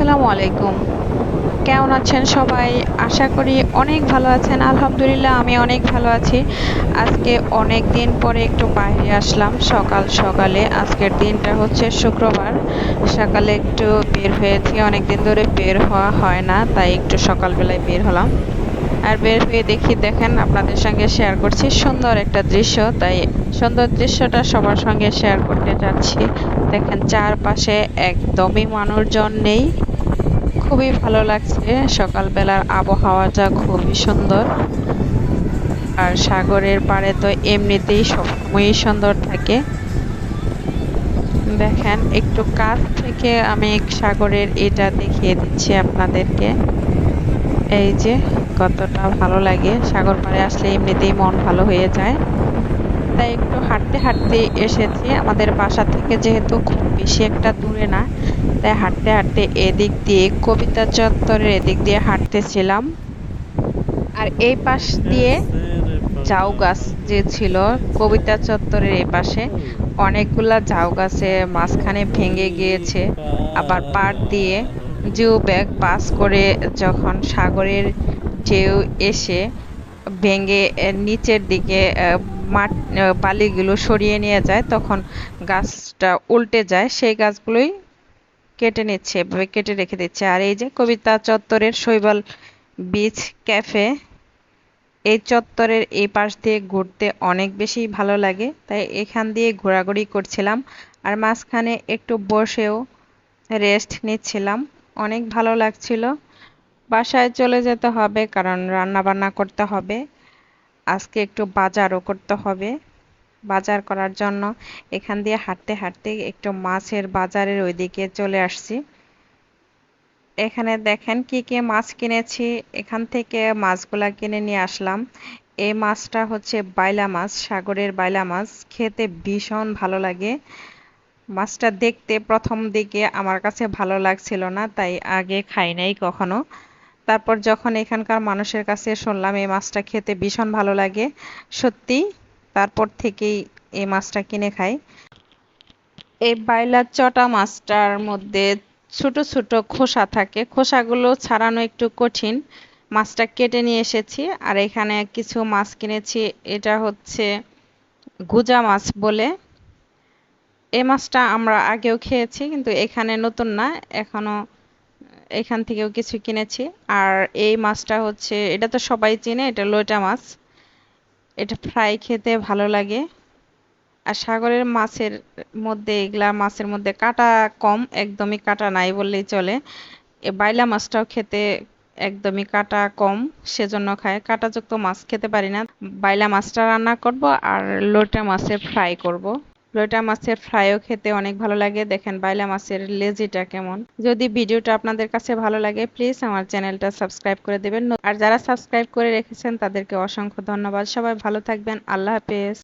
আসসালামু আলাইকুম। কেমন আছেন সবাই? আশা করি অনেক ভালো আছেন। আলহামদুলিল্লাহ, আমি অনেক ভালো আছি। আজকে অনেক দিন পরে একটু বাইরে আসলাম, সকাল সকালে। আজকের দিনটা হচ্ছে শুক্রবার। সকালে একটু বের হয়েছি অনেক দিন ধরে বের হওয়া হয় না, তাই একটু সকালবেলায় বের হলাম। আর বের হয়ে দেখি, দেখেন, আপনাদের সঙ্গে শেয়ার করছি সুন্দর একটা দৃশ্য। তাই সুন্দর দৃশ্যটা সবার সঙ্গে শেয়ার করতে যাচ্ছি। দেখেন, চারপাশে একদমই মানুষজন নেই। খুবই ভালো লাগছে। সকালবেলার আবহাওয়াটা খুবই সুন্দর। আর সাগরের পাড়ে তো এমনিতেই সবসময়ই সুন্দর থাকে। দেখেন, একটু কাছ থেকে আমি সাগরের এটা দেখিয়ে দিচ্ছি আপনাদেরকে। এই যে, কতটা ভালো লাগে। সাগর পাড়ে আসলে এমনিতেই মন ভালো হয়ে যায়। তাই একটু হাঁটতে হাঁটতে এসেছি। আমাদের বাসা থেকে যেহেতু খুব বেশি একটা দূরে না, তাই হাঁটতে হাঁটতে এদিক দিয়ে কবিতা চত্বরের এদিক দিয়ে হাঁটতেছিলাম। আর এই পাশ দিয়ে ঝাউ গাছ যে ছিল, কবিতা চত্বরের এই পাশে, অনেকগুলা ঝাউ গাছে মাঝখানে ভেঙে গিয়েছে। আবার পাড় দিয়ে জিও ব্যাগ পাস করে যখন সাগরের ঢেউ এসে ভেঙে নিচের দিকে মাঠ বালিগুলো সরিয়ে নিয়ে যায়, তখন গাছটা উল্টে যায়, সেই গাছগুলোই কেটে নিচ্ছে, এভাবে কেটে রেখে দিচ্ছে। আর এই যে কবিতা চত্বরের শৈবাল বিচ ক্যাফে, এই চত্বরের এই পাশ দিয়ে ঘুরতে অনেক বেশি ভালো লাগে, তাই এখান দিয়ে ঘোরাঘুরি করছিলাম। আর মাঝখানে একটু বসেও রেস্ট নিচ্ছিলাম, অনেক ভালো লাগছিল। বাসায় চলে যেতে হবে, কারণ রান্না বান্না করতে হবে। আজকে একটু বাজারও করতে হবে। বাজার করার জন্য এখান দিয়ে হাঁটতে হাঁটতে একটু মাছের বাজারের ওইদিকে চলে আসছি। এখানে দেখেন কি কি মাছ কিনেছি। এখান থেকে মাছগুলা কিনে নিয়ে আসলাম। এই মাছটা হচ্ছে বাইলা মাছ, সাগরের বাইলা মাছ। খেতে ভীষণ ভালো লাগে। মাছটা দেখতে প্রথম দিকে আমার কাছে ভালো লাগছিল না, তাই আগে খাই নাই কখনো। তারপর যখন এখানকার মানুষের কাছে শুনলাম এই মাছটা খেতে ভীষণ ভালো লাগে, সত্যি, তারপর থেকেই এই মাছটা কিনে খাই। এই বাইলার চটা মাছটার মধ্যে ছোট ছোট খোসা থাকে, খোসাগুলো ছাড়ানো একটু কঠিন। মাছটা কেটে নিয়ে এসেছি, আর এখানে কিছু মাছ কিনেছি, এটা হচ্ছে গুজা মাছ বলে। এই মাছটা আমরা আগেও খেয়েছি, কিন্তু এখানে নতুন না, এখনও এখান থেকেও কিছু কিনেছি। আর এই মাছটা হচ্ছে, এটা তো সবাই চেনে, এটা লোটা মাছ। এটা ফ্রাই খেতে ভালো লাগে। আর সাগরের মাছের মধ্যে, এগুলা মাছের মধ্যে কাটা কম, একদমই কাটা নাই বললেই চলে। এ বাইলা মাছটাও খেতে একদমই কাটা কম, সেজন্য খায়। কাটাযুক্ত মাছ খেতে পারি না। বাইলা মাছটা রান্না করব আর লোটা মাছের ফ্রাই করব। লোটা মাছের ফ্রাইও খেতে অনেক ভালো লাগে। দেখেন বাইলা মাছের লেজিটা কেমন। যদি ভিডিওটা আপনাদের কাছে ভালো লাগে প্লিজ আমার চ্যানেলটা সাবস্ক্রাইব করে দেবেন। আর যারা সাবস্ক্রাইব করে রেখেছেন, তাদেরকে অসংখ্য ধন্যবাদ। সবাই ভালো থাকবেন। আল্লাহ হাফেজ।